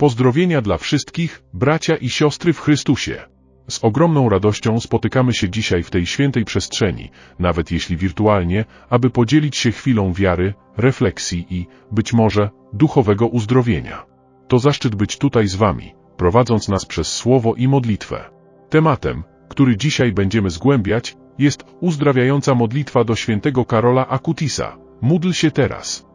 Pozdrowienia dla wszystkich, bracia i siostry w Chrystusie. Z ogromną radością spotykamy się dzisiaj w tej świętej przestrzeni, nawet jeśli wirtualnie, aby podzielić się chwilą wiary, refleksji i, być może, duchowego uzdrowienia. To zaszczyt być tutaj z Wami, prowadząc nas przez słowo i modlitwę. Tematem, który dzisiaj będziemy zgłębiać, jest uzdrawiająca modlitwa do świętego Karola Akutisa. Módl się teraz.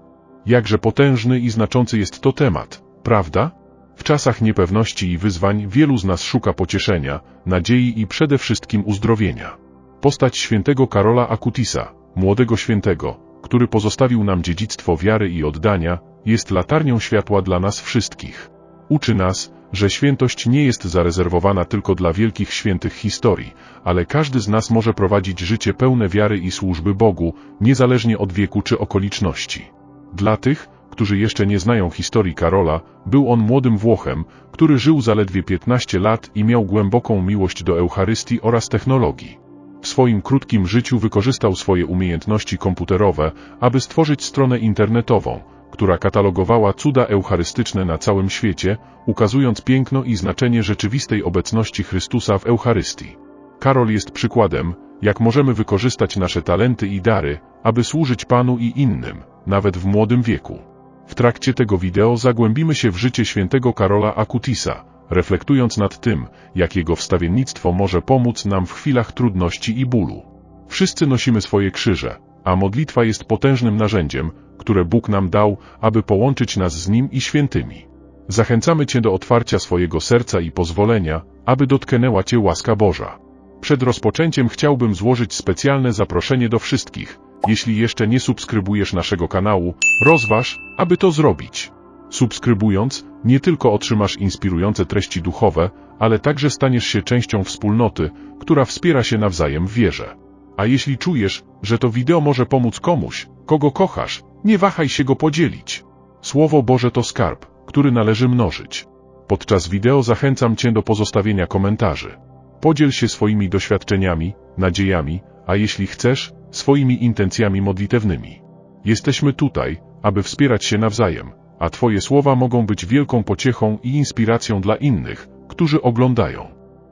Jakże potężny i znaczący jest to temat, prawda? W czasach niepewności i wyzwań wielu z nas szuka pocieszenia, nadziei i przede wszystkim uzdrowienia. Postać świętego Karola Akutisa, młodego świętego, który pozostawił nam dziedzictwo wiary i oddania, jest latarnią światła dla nas wszystkich. Uczy nas, że świętość nie jest zarezerwowana tylko dla wielkich świętych historii, ale każdy z nas może prowadzić życie pełne wiary i służby Bogu, niezależnie od wieku czy okoliczności. Dla tych, którzy jeszcze nie znają historii Karola, był on młodym Włochem, który żył zaledwie 15 lat i miał głęboką miłość do Eucharystii oraz technologii. W swoim krótkim życiu wykorzystał swoje umiejętności komputerowe, aby stworzyć stronę internetową, która katalogowała cuda eucharystyczne na całym świecie, ukazując piękno i znaczenie rzeczywistej obecności Chrystusa w Eucharystii. Karol jest przykładem, jak możemy wykorzystać nasze talenty i dary, aby służyć Panu i innym, nawet w młodym wieku. W trakcie tego wideo zagłębimy się w życie świętego Karola Akutisa, reflektując nad tym, jak jego wstawiennictwo może pomóc nam w chwilach trudności i bólu. Wszyscy nosimy swoje krzyże, a modlitwa jest potężnym narzędziem, które Bóg nam dał, aby połączyć nas z Nim i świętymi. Zachęcamy Cię do otwarcia swojego serca i pozwolenia, aby dotknęła Cię łaska Boża. Przed rozpoczęciem chciałbym złożyć specjalne zaproszenie do wszystkich. Jeśli jeszcze nie subskrybujesz naszego kanału, rozważ, aby to zrobić. Subskrybując, nie tylko otrzymasz inspirujące treści duchowe, ale także staniesz się częścią wspólnoty, która wspiera się nawzajem w wierze. A jeśli czujesz, że to wideo może pomóc komuś, kogo kochasz, nie wahaj się go podzielić. Słowo Boże to skarb, który należy mnożyć. Podczas wideo zachęcam Cię do pozostawienia komentarzy. Podziel się swoimi doświadczeniami, nadziejami, a jeśli chcesz, swoimi intencjami modlitewnymi. Jesteśmy tutaj, aby wspierać się nawzajem, a Twoje słowa mogą być wielką pociechą i inspiracją dla innych, którzy oglądają.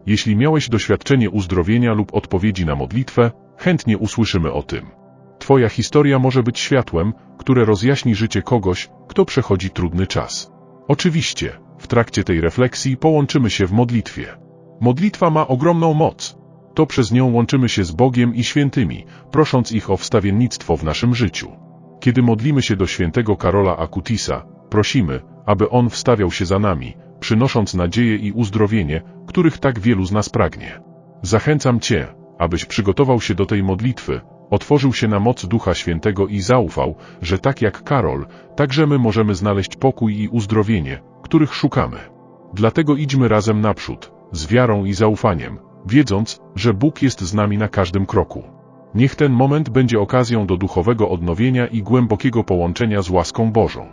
Jeśli miałeś doświadczenie uzdrowienia lub odpowiedzi na modlitwę, chętnie usłyszymy o tym. Twoja historia może być światłem, które rozjaśni życie kogoś, kto przechodzi trudny czas. Oczywiście, w trakcie tej refleksji połączymy się w modlitwie. Modlitwa ma ogromną moc. To przez nią łączymy się z Bogiem i świętymi, prosząc ich o wstawiennictwo w naszym życiu. Kiedy modlimy się do świętego Karola Akutisa, prosimy, aby on wstawiał się za nami, przynosząc nadzieję i uzdrowienie, których tak wielu z nas pragnie. Zachęcam Cię, abyś przygotował się do tej modlitwy, otworzył się na moc Ducha Świętego i zaufał, że tak jak Karol, także my możemy znaleźć pokój i uzdrowienie, których szukamy. Dlatego idźmy razem naprzód, z wiarą i zaufaniem, wiedząc, że Bóg jest z nami na każdym kroku. Niech ten moment będzie okazją do duchowego odnowienia i głębokiego połączenia z łaską Bożą.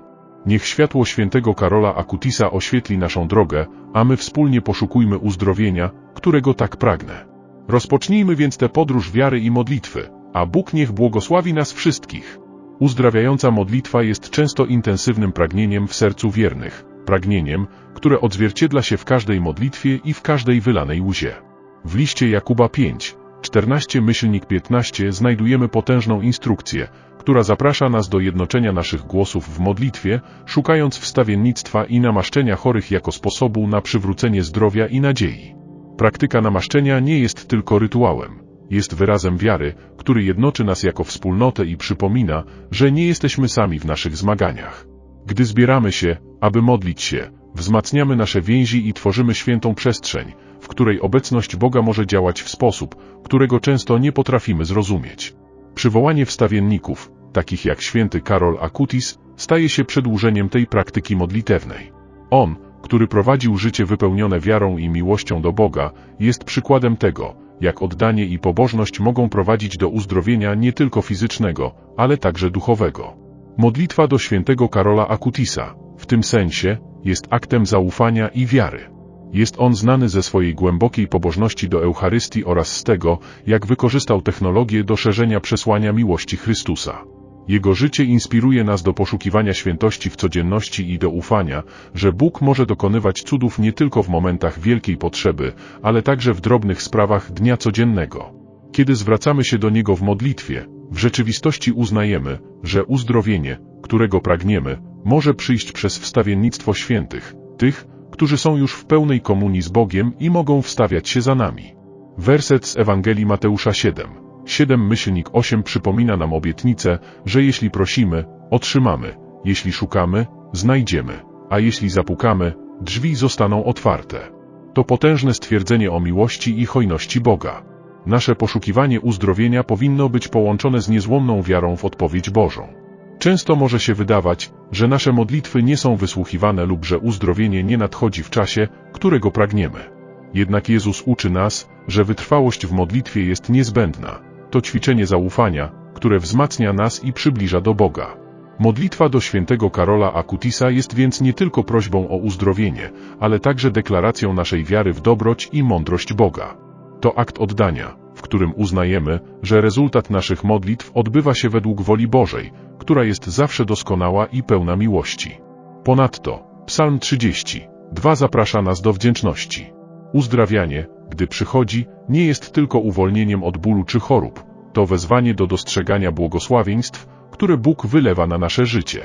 Niech światło świętego Karola Akutisa oświetli naszą drogę, a my wspólnie poszukujmy uzdrowienia, którego tak pragnę. Rozpocznijmy więc tę podróż wiary i modlitwy, a Bóg niech błogosławi nas wszystkich. Uzdrawiająca modlitwa jest często intensywnym pragnieniem w sercu wiernych, pragnieniem, które odzwierciedla się w każdej modlitwie i w każdej wylanej łzie. W liście Jakuba 5, 14 myślnik 15 znajdujemy potężną instrukcję, która zaprasza nas do jednoczenia naszych głosów w modlitwie, szukając wstawiennictwa i namaszczenia chorych jako sposobu na przywrócenie zdrowia i nadziei. Praktyka namaszczenia nie jest tylko rytuałem. Jest wyrazem wiary, który jednoczy nas jako wspólnotę i przypomina, że nie jesteśmy sami w naszych zmaganiach. Gdy zbieramy się, aby modlić się, wzmacniamy nasze więzi i tworzymy świętą przestrzeń, w której obecność Boga może działać w sposób, którego często nie potrafimy zrozumieć. Przywołanie wstawienników, takich jak święty Karol Akutis, staje się przedłużeniem tej praktyki modlitewnej. On, który prowadził życie wypełnione wiarą i miłością do Boga, jest przykładem tego, jak oddanie i pobożność mogą prowadzić do uzdrowienia nie tylko fizycznego, ale także duchowego. Modlitwa do świętego Karola Akutisa, w tym sensie, jest aktem zaufania i wiary. Jest on znany ze swojej głębokiej pobożności do Eucharystii oraz z tego, jak wykorzystał technologię do szerzenia przesłania miłości Chrystusa. Jego życie inspiruje nas do poszukiwania świętości w codzienności i do ufania, że Bóg może dokonywać cudów nie tylko w momentach wielkiej potrzeby, ale także w drobnych sprawach dnia codziennego. Kiedy zwracamy się do Niego w modlitwie, w rzeczywistości uznajemy, że uzdrowienie, którego pragniemy, może przyjść przez wstawiennictwo świętych, tych, którzy są już w pełnej komunii z Bogiem i mogą wstawiać się za nami. Werset z Ewangelii Mateusza 7. 7 myślnik 8 przypomina nam obietnicę, że jeśli prosimy, otrzymamy, jeśli szukamy, znajdziemy, a jeśli zapukamy, drzwi zostaną otwarte. To potężne stwierdzenie o miłości i hojności Boga. Nasze poszukiwanie uzdrowienia powinno być połączone z niezłomną wiarą w odpowiedź Bożą. Często może się wydawać, że nasze modlitwy nie są wysłuchiwane lub że uzdrowienie nie nadchodzi w czasie, którego pragniemy. Jednak Jezus uczy nas, że wytrwałość w modlitwie jest niezbędna. To ćwiczenie zaufania, które wzmacnia nas i przybliża do Boga. Modlitwa do świętego Karola Akutisa jest więc nie tylko prośbą o uzdrowienie, ale także deklaracją naszej wiary w dobroć i mądrość Boga. To akt oddania, w którym uznajemy, że rezultat naszych modlitw odbywa się według woli Bożej, która jest zawsze doskonała i pełna miłości. Ponadto, Psalm 30, 2 zaprasza nas do wdzięczności. Uzdrawianie, gdy przychodzi, nie jest tylko uwolnieniem od bólu czy chorób, to wezwanie do dostrzegania błogosławieństw, które Bóg wylewa na nasze życie.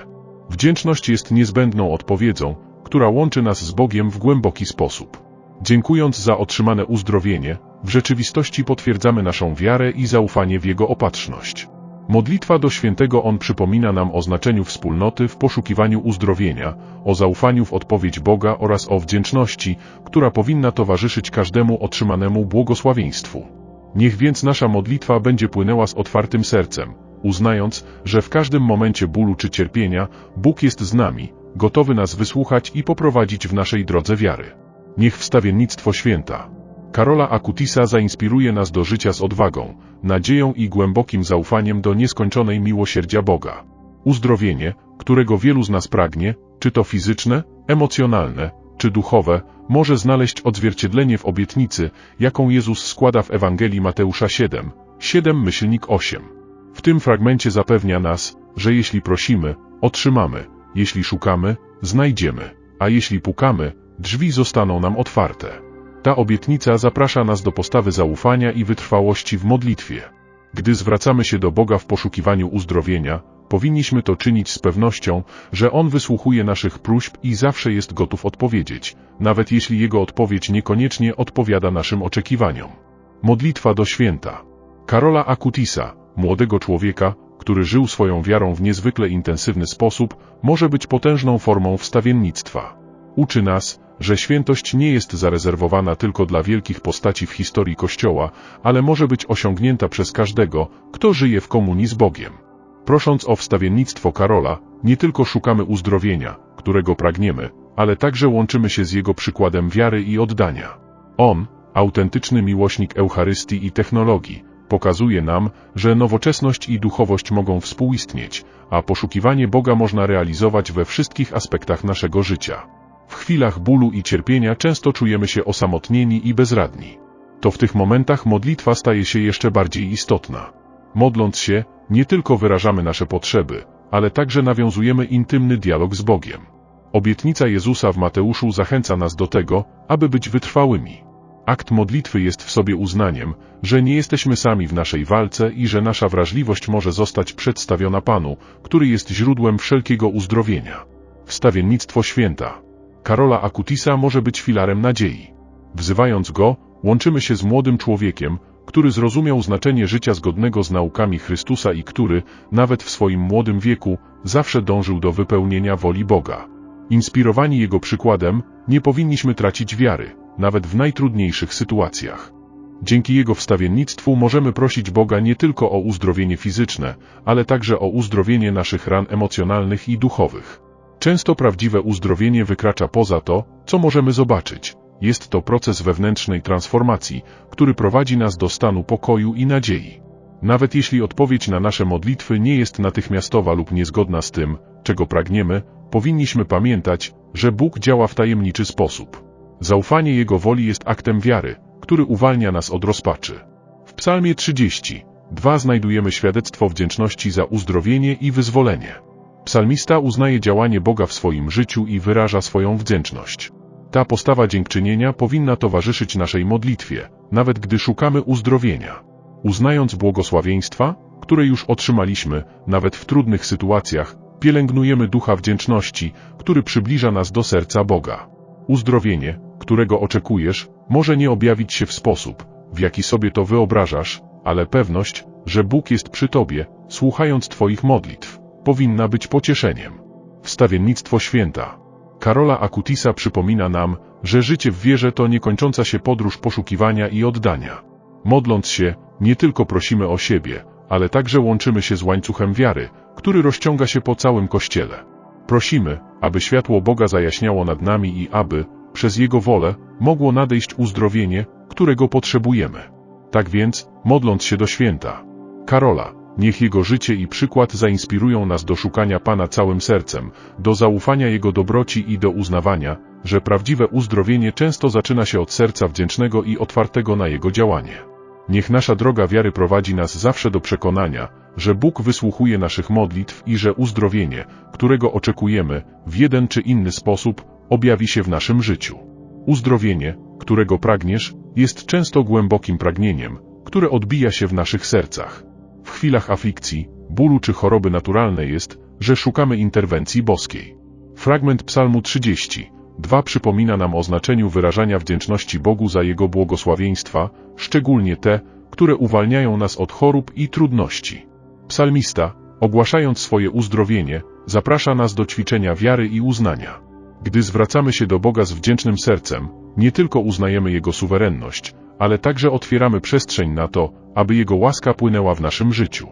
Wdzięczność jest niezbędną odpowiedzią, która łączy nas z Bogiem w głęboki sposób. Dziękując za otrzymane uzdrowienie, w rzeczywistości potwierdzamy naszą wiarę i zaufanie w Jego opatrzność. Modlitwa do świętego On przypomina nam o znaczeniu wspólnoty w poszukiwaniu uzdrowienia, o zaufaniu w odpowiedź Boga oraz o wdzięczności, która powinna towarzyszyć każdemu otrzymanemu błogosławieństwu. Niech więc nasza modlitwa będzie płynęła z otwartym sercem, uznając, że w każdym momencie bólu czy cierpienia Bóg jest z nami, gotowy nas wysłuchać i poprowadzić w naszej drodze wiary. Niech wstawiennictwo święta Karola Akutisa zainspiruje nas do życia z odwagą, nadzieją i głębokim zaufaniem do nieskończonej miłosierdzia Boga. Uzdrowienie, którego wielu z nas pragnie, czy to fizyczne, emocjonalne, czy duchowe, może znaleźć odzwierciedlenie w obietnicy, jaką Jezus składa w Ewangelii Mateusza 7, 7 myślnik 8. W tym fragmencie zapewnia nas, że jeśli prosimy, otrzymamy, jeśli szukamy, znajdziemy, a jeśli pukamy, drzwi zostaną nam otwarte. Ta obietnica zaprasza nas do postawy zaufania i wytrwałości w modlitwie. Gdy zwracamy się do Boga w poszukiwaniu uzdrowienia, powinniśmy to czynić z pewnością, że On wysłuchuje naszych próśb i zawsze jest gotów odpowiedzieć, nawet jeśli Jego odpowiedź niekoniecznie odpowiada naszym oczekiwaniom. Modlitwa do święta. Karola Akutisa, młodego człowieka, który żył swoją wiarą w niezwykle intensywny sposób, może być potężną formą wstawiennictwa. Uczy nas, że świętość nie jest zarezerwowana tylko dla wielkich postaci w historii Kościoła, ale może być osiągnięta przez każdego, kto żyje w komunii z Bogiem. Prosząc o wstawiennictwo Karola, nie tylko szukamy uzdrowienia, którego pragniemy, ale także łączymy się z jego przykładem wiary i oddania. On, autentyczny miłośnik Eucharystii i technologii, pokazuje nam, że nowoczesność i duchowość mogą współistnieć, a poszukiwanie Boga można realizować we wszystkich aspektach naszego życia. W chwilach bólu i cierpienia często czujemy się osamotnieni i bezradni. To w tych momentach modlitwa staje się jeszcze bardziej istotna. Modląc się, nie tylko wyrażamy nasze potrzeby, ale także nawiązujemy intymny dialog z Bogiem. Obietnica Jezusa w Mateuszu zachęca nas do tego, aby być wytrwałymi. Akt modlitwy jest w sobie uznaniem, że nie jesteśmy sami w naszej walce i że nasza wrażliwość może zostać przedstawiona Panu, który jest źródłem wszelkiego uzdrowienia. Wstawiennictwo święta. Karola Akutisa może być filarem nadziei. Wzywając go, łączymy się z młodym człowiekiem, który zrozumiał znaczenie życia zgodnego z naukami Chrystusa i który, nawet w swoim młodym wieku, zawsze dążył do wypełnienia woli Boga. Inspirowani jego przykładem, nie powinniśmy tracić wiary, nawet w najtrudniejszych sytuacjach. Dzięki jego wstawiennictwu możemy prosić Boga nie tylko o uzdrowienie fizyczne, ale także o uzdrowienie naszych ran emocjonalnych i duchowych. Często prawdziwe uzdrowienie wykracza poza to, co możemy zobaczyć. Jest to proces wewnętrznej transformacji, który prowadzi nas do stanu pokoju i nadziei. Nawet jeśli odpowiedź na nasze modlitwy nie jest natychmiastowa lub niezgodna z tym, czego pragniemy, powinniśmy pamiętać, że Bóg działa w tajemniczy sposób. Zaufanie Jego woli jest aktem wiary, który uwalnia nas od rozpaczy. W Psalmie 30, 2 znajdujemy świadectwo wdzięczności za uzdrowienie i wyzwolenie. Psalmista uznaje działanie Boga w swoim życiu i wyraża swoją wdzięczność. Ta postawa dziękczynienia powinna towarzyszyć naszej modlitwie, nawet gdy szukamy uzdrowienia. Uznając błogosławieństwa, które już otrzymaliśmy, nawet w trudnych sytuacjach, pielęgnujemy ducha wdzięczności, który przybliża nas do serca Boga. Uzdrowienie, którego oczekujesz, może nie objawić się w sposób, w jaki sobie to wyobrażasz, ale pewność, że Bóg jest przy Tobie, słuchając Twoich modlitw, powinna być pocieszeniem. Wstawiennictwo święta. Karola Akutisa przypomina nam, że życie w wierze to niekończąca się podróż poszukiwania i oddania. Modląc się, nie tylko prosimy o siebie, ale także łączymy się z łańcuchem wiary, który rozciąga się po całym Kościele. Prosimy, aby światło Boga zajaśniało nad nami i aby, przez Jego wolę, mogło nadejść uzdrowienie, którego potrzebujemy. Tak więc, modląc się do święta. Karola, niech Jego życie i przykład zainspirują nas do szukania Pana całym sercem, do zaufania Jego dobroci i do uznawania, że prawdziwe uzdrowienie często zaczyna się od serca wdzięcznego i otwartego na Jego działanie. Niech nasza droga wiary prowadzi nas zawsze do przekonania, że Bóg wysłuchuje naszych modlitw i że uzdrowienie, którego oczekujemy, w jeden czy inny sposób, objawi się w naszym życiu. Uzdrowienie, którego pragniesz, jest często głębokim pragnieniem, które odbija się w naszych sercach. W chwilach aflikcji, bólu czy choroby naturalnej jest, że szukamy interwencji boskiej. Fragment Psalmu 30, 2 przypomina nam o znaczeniu wyrażania wdzięczności Bogu za Jego błogosławieństwa, szczególnie te, które uwalniają nas od chorób i trudności. Psalmista, ogłaszając swoje uzdrowienie, zaprasza nas do ćwiczenia wiary i uznania. Gdy zwracamy się do Boga z wdzięcznym sercem, nie tylko uznajemy Jego suwerenność, ale także otwieramy przestrzeń na to, aby Jego łaska płynęła w naszym życiu.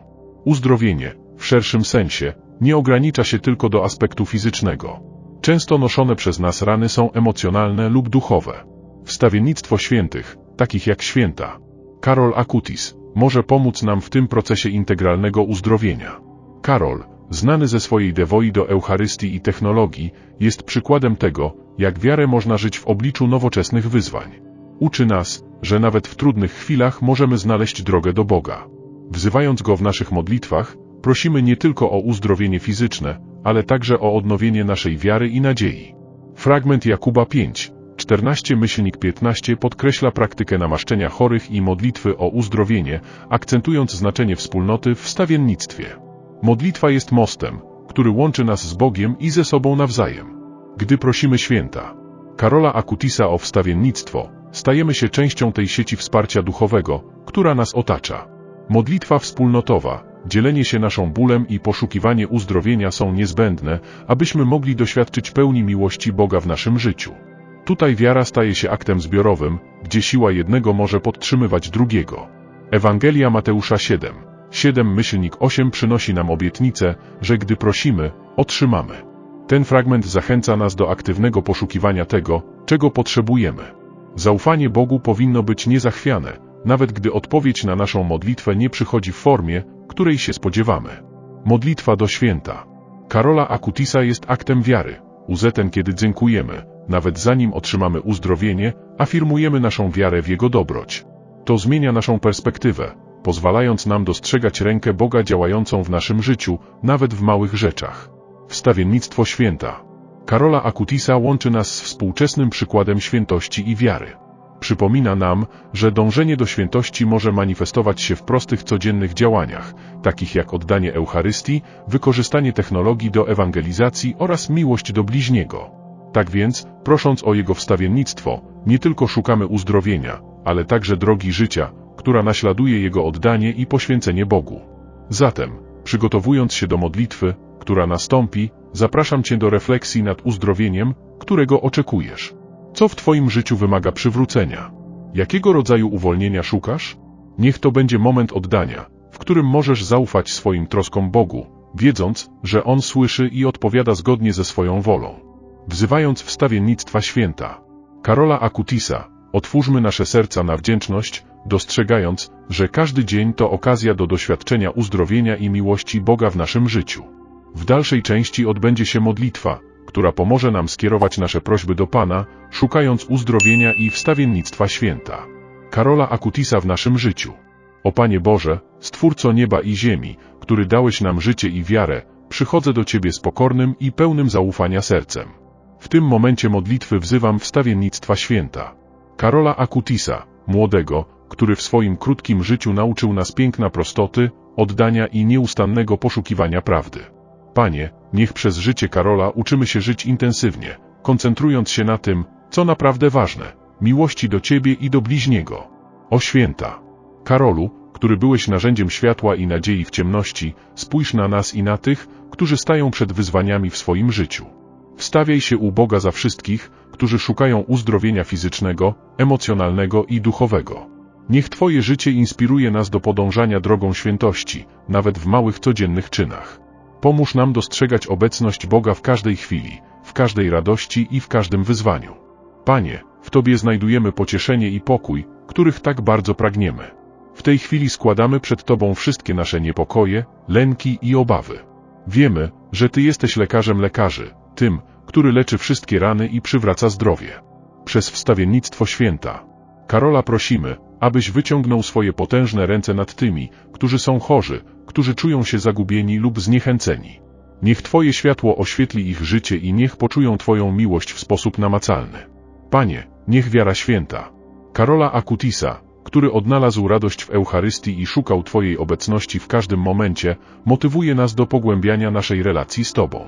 Uzdrowienie, w szerszym sensie, nie ogranicza się tylko do aspektu fizycznego. Często noszone przez nas rany są emocjonalne lub duchowe. Wstawiennictwo świętych, takich jak święta. Karol Akutis, może pomóc nam w tym procesie integralnego uzdrowienia. Karol, znany ze swojej dewoi do Eucharystii i technologii, jest przykładem tego, jak wiarę można żyć w obliczu nowoczesnych wyzwań. Uczy nas, że nawet w trudnych chwilach możemy znaleźć drogę do Boga. Wzywając Go w naszych modlitwach, prosimy nie tylko o uzdrowienie fizyczne, ale także o odnowienie naszej wiary i nadziei. Fragment Jakuba 5, 14 myślnik 15 podkreśla praktykę namaszczenia chorych i modlitwy o uzdrowienie, akcentując znaczenie wspólnoty w wstawiennictwie. Modlitwa jest mostem, który łączy nas z Bogiem i ze sobą nawzajem. Gdy prosimy święta Karola Akutisa o wstawiennictwo, stajemy się częścią tej sieci wsparcia duchowego, która nas otacza. Modlitwa wspólnotowa, dzielenie się naszą bólem i poszukiwanie uzdrowienia są niezbędne, abyśmy mogli doświadczyć pełni miłości Boga w naszym życiu. Tutaj wiara staje się aktem zbiorowym, gdzie siła jednego może podtrzymywać drugiego. Ewangelia Mateusza 7, 7 myślnik 8 przynosi nam obietnicę, że gdy prosimy, otrzymamy. Ten fragment zachęca nas do aktywnego poszukiwania tego, czego potrzebujemy. Zaufanie Bogu powinno być niezachwiane, nawet gdy odpowiedź na naszą modlitwę nie przychodzi w formie, której się spodziewamy. Modlitwa do święta. Karola Akutisa jest aktem wiary. Uzeten, kiedy dziękujemy, nawet zanim otrzymamy uzdrowienie, afirmujemy naszą wiarę w Jego dobroć. To zmienia naszą perspektywę, pozwalając nam dostrzegać rękę Boga działającą w naszym życiu, nawet w małych rzeczach. Wstawiennictwo święta. Karola Akutisa łączy nas z współczesnym przykładem świętości i wiary. Przypomina nam, że dążenie do świętości może manifestować się w prostych codziennych działaniach, takich jak oddanie Eucharystii, wykorzystanie technologii do ewangelizacji oraz miłość do bliźniego. Tak więc, prosząc o Jego wstawiennictwo, nie tylko szukamy uzdrowienia, ale także drogi życia, która naśladuje Jego oddanie i poświęcenie Bogu. Zatem, przygotowując się do modlitwy, która nastąpi, zapraszam Cię do refleksji nad uzdrowieniem, którego oczekujesz. Co w Twoim życiu wymaga przywrócenia? Jakiego rodzaju uwolnienia szukasz? Niech to będzie moment oddania, w którym możesz zaufać swoim troskom Bogu, wiedząc, że On słyszy i odpowiada zgodnie ze swoją wolą. Wzywając wstawiennictwa święta. Karola Akutisa, otwórzmy nasze serca na wdzięczność, dostrzegając, że każdy dzień to okazja do doświadczenia uzdrowienia i miłości Boga w naszym życiu. W dalszej części odbędzie się modlitwa, która pomoże nam skierować nasze prośby do Pana, szukając uzdrowienia i wstawiennictwa święta. Karola Akutisa w naszym życiu. O Panie Boże, Stwórco nieba i ziemi, który dałeś nam życie i wiarę, przychodzę do Ciebie z pokornym i pełnym zaufania sercem. W tym momencie modlitwy wzywam wstawiennictwa święta. Karola Akutisa, młodego, który w swoim krótkim życiu nauczył nas piękna prostoty, oddania i nieustannego poszukiwania prawdy. Panie, niech przez życie Karola uczymy się żyć intensywnie, koncentrując się na tym, co naprawdę ważne, miłości do Ciebie i do bliźniego. O święta! Karolu, który byłeś narzędziem światła i nadziei w ciemności, spójrz na nas i na tych, którzy stają przed wyzwaniami w swoim życiu. Wstawiaj się u Boga za wszystkich, którzy szukają uzdrowienia fizycznego, emocjonalnego i duchowego. Niech Twoje życie inspiruje nas do podążania drogą świętości, nawet w małych codziennych czynach. Pomóż nam dostrzegać obecność Boga w każdej chwili, w każdej radości i w każdym wyzwaniu. Panie, w Tobie znajdujemy pocieszenie i pokój, których tak bardzo pragniemy. W tej chwili składamy przed Tobą wszystkie nasze niepokoje, lęki i obawy. Wiemy, że Ty jesteś lekarzem lekarzy, tym, który leczy wszystkie rany i przywraca zdrowie. Przez wstawiennictwo święta. Karola prosimy, abyś wyciągnął swoje potężne ręce nad tymi, którzy są chorzy, którzy czują się zagubieni lub zniechęceni. Niech Twoje światło oświetli ich życie i niech poczują Twoją miłość w sposób namacalny. Panie, niech wiara święta. Karola Akutisa, który odnalazł radość w Eucharystii i szukał Twojej obecności w każdym momencie, motywuje nas do pogłębiania naszej relacji z Tobą.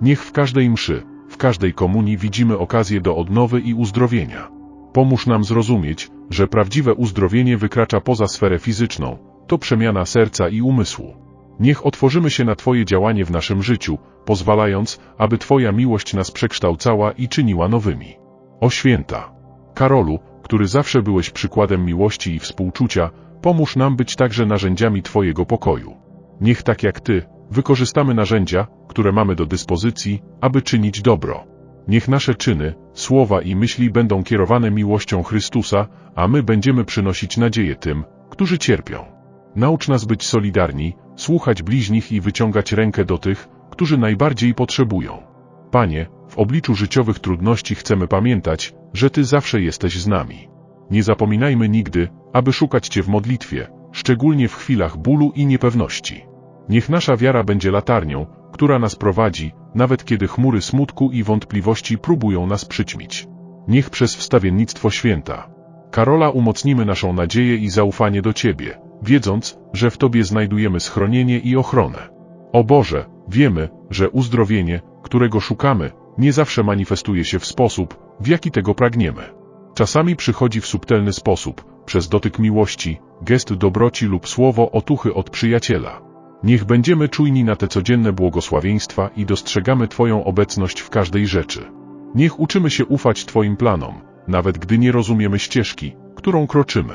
Niech w każdej mszy, w każdej komunii widzimy okazję do odnowy i uzdrowienia. Pomóż nam zrozumieć, że prawdziwe uzdrowienie wykracza poza sferę fizyczną, to przemiana serca i umysłu. Niech otworzymy się na Twoje działanie w naszym życiu, pozwalając, aby Twoja miłość nas przekształcała i czyniła nowymi. O święta! Karolu, który zawsze byłeś przykładem miłości i współczucia, pomóż nam być także narzędziami Twojego pokoju. Niech tak jak Ty, wykorzystamy narzędzia, które mamy do dyspozycji, aby czynić dobro. Niech nasze czyny, słowa i myśli będą kierowane miłością Chrystusa, a my będziemy przynosić nadzieję tym, którzy cierpią. Naucz nas być solidarni, słuchać bliźnich i wyciągać rękę do tych, którzy najbardziej potrzebują. Panie, w obliczu życiowych trudności chcemy pamiętać, że Ty zawsze jesteś z nami. Nie zapominajmy nigdy, aby szukać Cię w modlitwie, szczególnie w chwilach bólu i niepewności. Niech nasza wiara będzie latarnią, która nas prowadzi, nawet kiedy chmury smutku i wątpliwości próbują nas przyćmić. Niech przez wstawiennictwo święta Karola umocnimy naszą nadzieję i zaufanie do Ciebie, wiedząc, że w Tobie znajdujemy schronienie i ochronę. O Boże, wiemy, że uzdrowienie, którego szukamy, nie zawsze manifestuje się w sposób, w jaki tego pragniemy. Czasami przychodzi w subtelny sposób, przez dotyk miłości, gest dobroci lub słowo otuchy od przyjaciela. Niech będziemy czujni na te codzienne błogosławieństwa i dostrzegamy Twoją obecność w każdej rzeczy. Niech uczymy się ufać Twoim planom, nawet gdy nie rozumiemy ścieżki, którą kroczymy.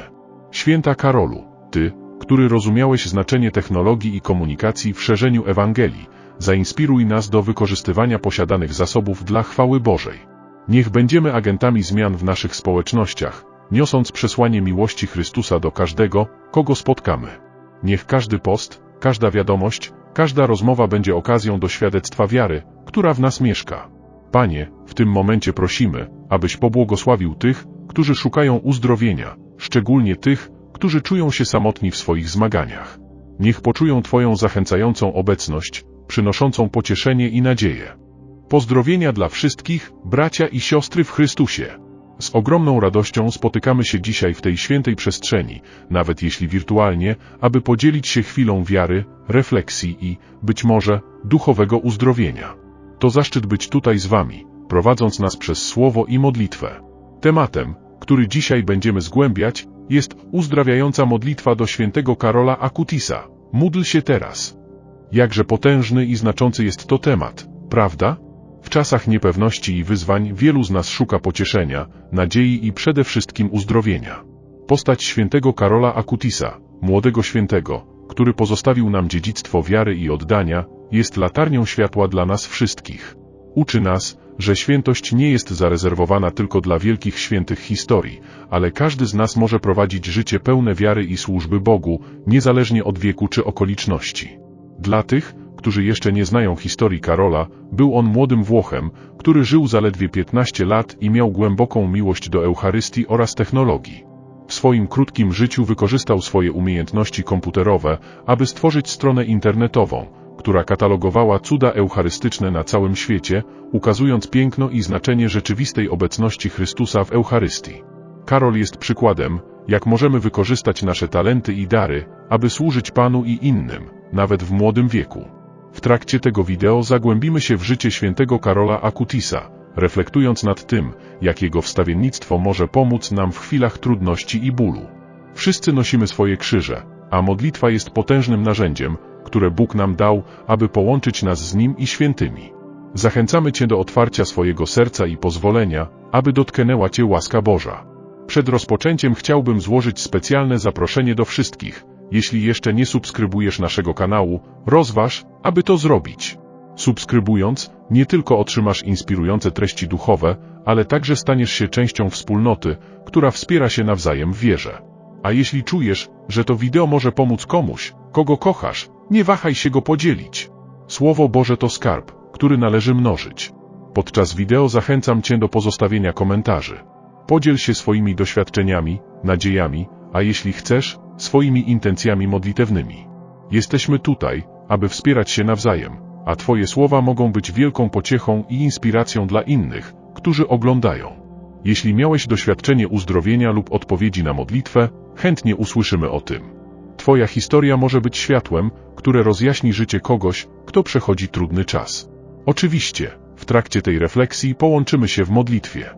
Święta Karolu, Ty, który rozumiałeś znaczenie technologii i komunikacji w szerzeniu Ewangelii, zainspiruj nas do wykorzystywania posiadanych zasobów dla chwały Bożej. Niech będziemy agentami zmian w naszych społecznościach, niosąc przesłanie miłości Chrystusa do każdego, kogo spotkamy. Niech każdy post, każda wiadomość, każda rozmowa będzie okazją do świadectwa wiary, która w nas mieszka. Panie, w tym momencie prosimy, abyś pobłogosławił tych, którzy szukają uzdrowienia, szczególnie tych, którzy czują się samotni w swoich zmaganiach. Niech poczują Twoją zachęcającą obecność, przynoszącą pocieszenie i nadzieję. Pozdrowienia dla wszystkich, bracia i siostry w Chrystusie. Z ogromną radością spotykamy się dzisiaj w tej świętej przestrzeni, nawet jeśli wirtualnie, aby podzielić się chwilą wiary, refleksji i, być może, duchowego uzdrowienia. To zaszczyt być tutaj z Wami, prowadząc nas przez słowo i modlitwę. Tematem, który dzisiaj będziemy zgłębiać, jest uzdrawiająca modlitwa do świętego Karola Akutisa. Módl się teraz. Jakże potężny i znaczący jest to temat, prawda? W czasach niepewności i wyzwań wielu z nas szuka pocieszenia, nadziei i przede wszystkim uzdrowienia. Postać świętego Karola Akutisa, młodego świętego, który pozostawił nam dziedzictwo wiary i oddania, jest latarnią światła dla nas wszystkich. Uczy nas, że świętość nie jest zarezerwowana tylko dla wielkich świętych historii, ale każdy z nas może prowadzić życie pełne wiary i służby Bogu, niezależnie od wieku czy okoliczności. Dla tych, którzy jeszcze nie znają historii Karola, był on młodym Włochem, który żył zaledwie 15 lat i miał głęboką miłość do Eucharystii oraz technologii. w swoim krótkim życiu wykorzystał swoje umiejętności komputerowe, aby stworzyć stronę internetową, która katalogowała cuda eucharystyczne na całym świecie, ukazując piękno i znaczenie rzeczywistej obecności Chrystusa w Eucharystii. Karol jest przykładem, jak możemy wykorzystać nasze talenty i dary, aby służyć Panu i innym, nawet w młodym wieku. W trakcie tego wideo zagłębimy się w życie świętego Karola Akutisa, reflektując nad tym, jak jego wstawiennictwo może pomóc nam w chwilach trudności i bólu. Wszyscy nosimy swoje krzyże, a modlitwa jest potężnym narzędziem, które Bóg nam dał, aby połączyć nas z Nim i świętymi. Zachęcamy Cię do otwarcia swojego serca i pozwolenia, aby dotknęła Cię łaska Boża. Przed rozpoczęciem chciałbym złożyć specjalne zaproszenie do wszystkich. Jeśli jeszcze nie subskrybujesz naszego kanału, rozważ, aby to zrobić. Subskrybując, nie tylko otrzymasz inspirujące treści duchowe, ale także staniesz się częścią wspólnoty, która wspiera się nawzajem w wierze. A jeśli czujesz, że to wideo może pomóc komuś, kogo kochasz, nie wahaj się go podzielić. Słowo Boże to skarb, który należy mnożyć. Podczas wideo zachęcam Cię do pozostawienia komentarzy. Podziel się swoimi doświadczeniami, nadziejami, a jeśli chcesz, swoimi intencjami modlitewnymi. Jesteśmy tutaj, aby wspierać się nawzajem, a Twoje słowa mogą być wielką pociechą i inspiracją dla innych, którzy oglądają. Jeśli miałeś doświadczenie uzdrowienia lub odpowiedzi na modlitwę, chętnie usłyszymy o tym. Twoja historia może być światłem, które rozjaśni życie kogoś, kto przechodzi trudny czas. Oczywiście, w trakcie tej refleksji połączymy się w modlitwie.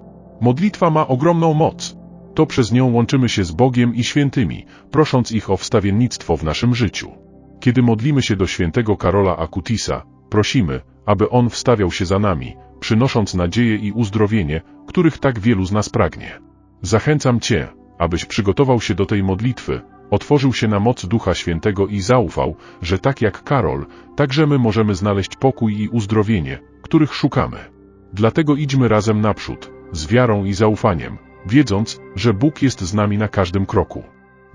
Modlitwa ma ogromną moc. To przez nią łączymy się z Bogiem i świętymi, prosząc ich o wstawiennictwo w naszym życiu. Kiedy modlimy się do świętego Karola Akutisa, prosimy, aby on wstawiał się za nami, przynosząc nadzieję i uzdrowienie, których tak wielu z nas pragnie. Zachęcam Cię, abyś przygotował się do tej modlitwy, otworzył się na moc Ducha Świętego i zaufał, że tak jak Karol, także my możemy znaleźć pokój i uzdrowienie, których szukamy. Dlatego idźmy razem naprzód, z wiarą i zaufaniem, wiedząc, że Bóg jest z nami na każdym kroku.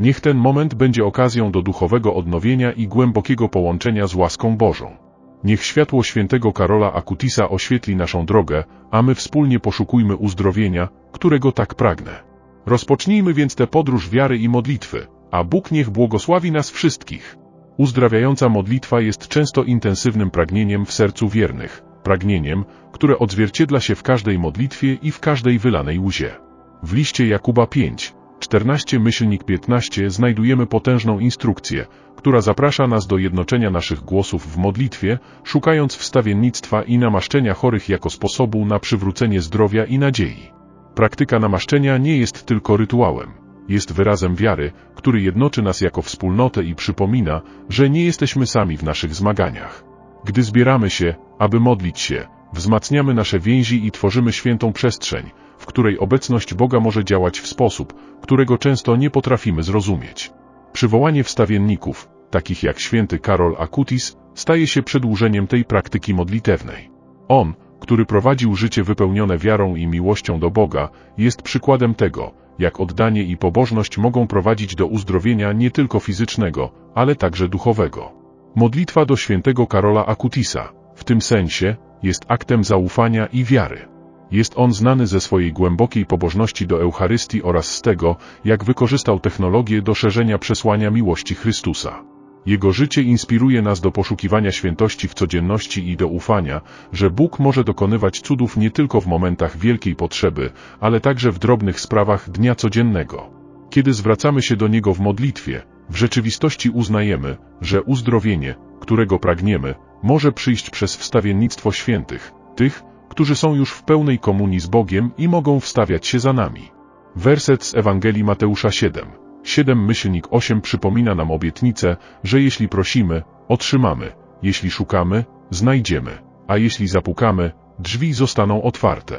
Niech ten moment będzie okazją do duchowego odnowienia i głębokiego połączenia z łaską Bożą. Niech światło świętego Karola Akutisa oświetli naszą drogę, a my wspólnie poszukujmy uzdrowienia, którego tak pragnę. Rozpocznijmy więc tę podróż wiary i modlitwy, a Bóg niech błogosławi nas wszystkich. Uzdrawiająca modlitwa jest często intensywnym pragnieniem w sercu wiernych, pragnieniem, które odzwierciedla się w każdej modlitwie i w każdej wylanej łzie. W liście Jakuba 5, 14 myślnik 15 znajdujemy potężną instrukcję, która zaprasza nas do jednoczenia naszych głosów w modlitwie, szukając wstawiennictwa i namaszczenia chorych jako sposobu na przywrócenie zdrowia i nadziei. Praktyka namaszczenia nie jest tylko rytuałem. Jest wyrazem wiary, który jednoczy nas jako wspólnotę i przypomina, że nie jesteśmy sami w naszych zmaganiach. Gdy zbieramy się, aby modlić się, wzmacniamy nasze więzi i tworzymy świętą przestrzeń, której obecność Boga może działać w sposób, którego często nie potrafimy zrozumieć. Przywołanie wstawienników, takich jak święty Karol Akutis, staje się przedłużeniem tej praktyki modlitewnej. On, który prowadził życie wypełnione wiarą i miłością do Boga, jest przykładem tego, jak oddanie i pobożność mogą prowadzić do uzdrowienia nie tylko fizycznego, ale także duchowego. Modlitwa do świętego Karola Akutisa, w tym sensie, jest aktem zaufania i wiary. Jest on znany ze swojej głębokiej pobożności do Eucharystii oraz z tego, jak wykorzystał technologię do szerzenia przesłania miłości Chrystusa. Jego życie inspiruje nas do poszukiwania świętości w codzienności i do ufania, że Bóg może dokonywać cudów nie tylko w momentach wielkiej potrzeby, ale także w drobnych sprawach dnia codziennego. Kiedy zwracamy się do Niego w modlitwie, w rzeczywistości uznajemy, że uzdrowienie, którego pragniemy, może przyjść przez wstawiennictwo świętych, tych, którzy są już w pełnej komunii z Bogiem i mogą wstawiać się za nami. Werset z Ewangelii Mateusza 7. 7 myślnik 8 przypomina nam obietnicę, że jeśli prosimy, otrzymamy, jeśli szukamy, znajdziemy, a jeśli zapukamy, drzwi zostaną otwarte.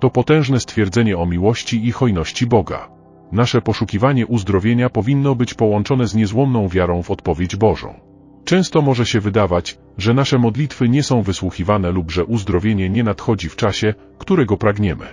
To potężne stwierdzenie o miłości i hojności Boga. Nasze poszukiwanie uzdrowienia powinno być połączone z niezłomną wiarą w odpowiedź Bożą. Często może się wydawać, że nasze modlitwy nie są wysłuchiwane lub że uzdrowienie nie nadchodzi w czasie, którego pragniemy.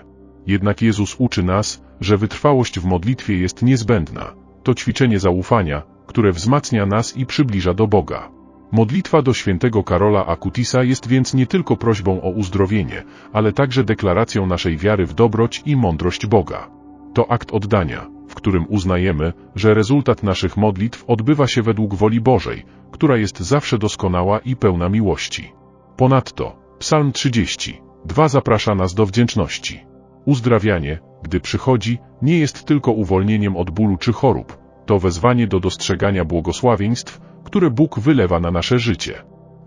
Jednak Jezus uczy nas, że wytrwałość w modlitwie jest niezbędna. To ćwiczenie zaufania, które wzmacnia nas i przybliża do Boga. Modlitwa do świętego Karola Akutisa jest więc nie tylko prośbą o uzdrowienie, ale także deklaracją naszej wiary w dobroć i mądrość Boga. To akt oddania, którym uznajemy, że rezultat naszych modlitw odbywa się według woli Bożej, która jest zawsze doskonała i pełna miłości. Ponadto, Psalm 30, 2 zaprasza nas do wdzięczności. Uzdrawianie, gdy przychodzi, nie jest tylko uwolnieniem od bólu czy chorób, to wezwanie do dostrzegania błogosławieństw, które Bóg wylewa na nasze życie.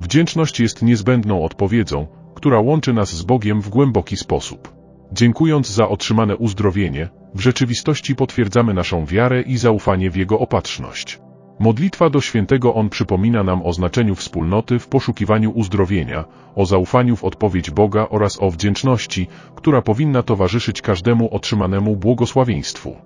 Wdzięczność jest niezbędną odpowiedzią, która łączy nas z Bogiem w głęboki sposób. Dziękując za otrzymane uzdrowienie, w rzeczywistości potwierdzamy naszą wiarę i zaufanie w Jego opatrzność. Modlitwa do świętego On przypomina nam o znaczeniu wspólnoty w poszukiwaniu uzdrowienia, o zaufaniu w odpowiedź Boga oraz o wdzięczności, która powinna towarzyszyć każdemu otrzymanemu błogosławieństwu.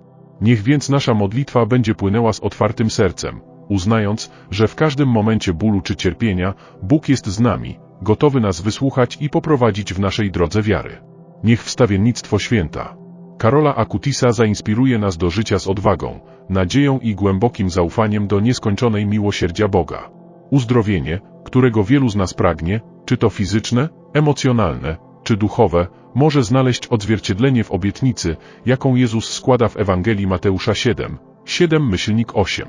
Niech więc nasza modlitwa będzie płynęła z otwartym sercem, uznając, że w każdym momencie bólu czy cierpienia Bóg jest z nami, gotowy nas wysłuchać i poprowadzić w naszej drodze wiary. Niech wstawiennictwo święta Karola Akutisa zainspiruje nas do życia z odwagą, nadzieją i głębokim zaufaniem do nieskończonej miłosierdzia Boga. Uzdrowienie, którego wielu z nas pragnie, czy to fizyczne, emocjonalne, czy duchowe, może znaleźć odzwierciedlenie w obietnicy, jaką Jezus składa w Ewangelii Mateusza 7, 7 myślnik 8.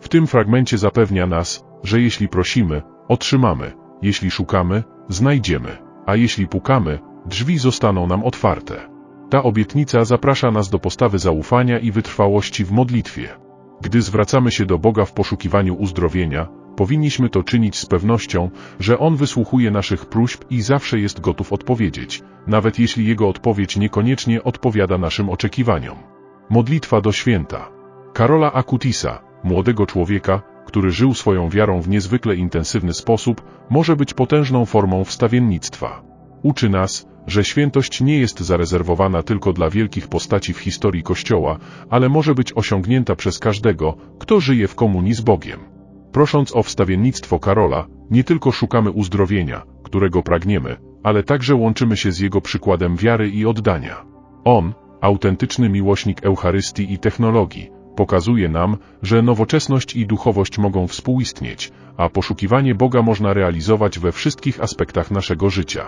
W tym fragmencie zapewnia nas, że jeśli prosimy, otrzymamy, jeśli szukamy, znajdziemy, a jeśli pukamy, drzwi zostaną nam otwarte. Ta obietnica zaprasza nas do postawy zaufania i wytrwałości w modlitwie. Gdy zwracamy się do Boga w poszukiwaniu uzdrowienia, powinniśmy to czynić z pewnością, że On wysłuchuje naszych próśb i zawsze jest gotów odpowiedzieć, nawet jeśli Jego odpowiedź niekoniecznie odpowiada naszym oczekiwaniom. Modlitwa do święta. Karola Akutisa, młodego człowieka, który żył swoją wiarą w niezwykle intensywny sposób, może być potężną formą wstawiennictwa. Uczy nas, że świętość nie jest zarezerwowana tylko dla wielkich postaci w historii Kościoła, ale może być osiągnięta przez każdego, kto żyje w komunii z Bogiem. Prosząc o wstawiennictwo Karola, nie tylko szukamy uzdrowienia, którego pragniemy, ale także łączymy się z jego przykładem wiary i oddania. On, autentyczny miłośnik Eucharystii i technologii, pokazuje nam, że nowoczesność i duchowość mogą współistnieć, a poszukiwanie Boga można realizować we wszystkich aspektach naszego życia.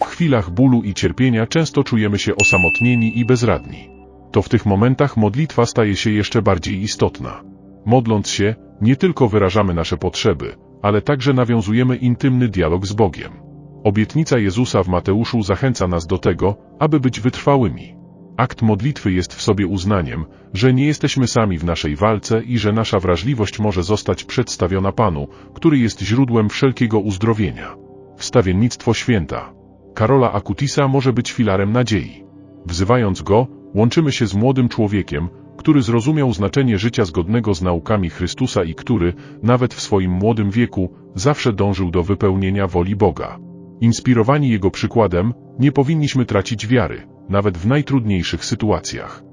W chwilach bólu i cierpienia często czujemy się osamotnieni i bezradni. To w tych momentach modlitwa staje się jeszcze bardziej istotna. Modląc się, nie tylko wyrażamy nasze potrzeby, ale także nawiązujemy intymny dialog z Bogiem. Obietnica Jezusa w Mateuszu zachęca nas do tego, aby być wytrwałymi. Akt modlitwy jest w sobie uznaniem, że nie jesteśmy sami w naszej walce i że nasza wrażliwość może zostać przedstawiona Panu, który jest źródłem wszelkiego uzdrowienia. Wstawiennictwo święta. Karola Akutisa może być filarem nadziei. Wzywając go, łączymy się z młodym człowiekiem, który zrozumiał znaczenie życia zgodnego z naukami Chrystusa i który, nawet w swoim młodym wieku, zawsze dążył do wypełnienia woli Boga. Inspirowani jego przykładem, nie powinniśmy tracić wiary, nawet w najtrudniejszych sytuacjach.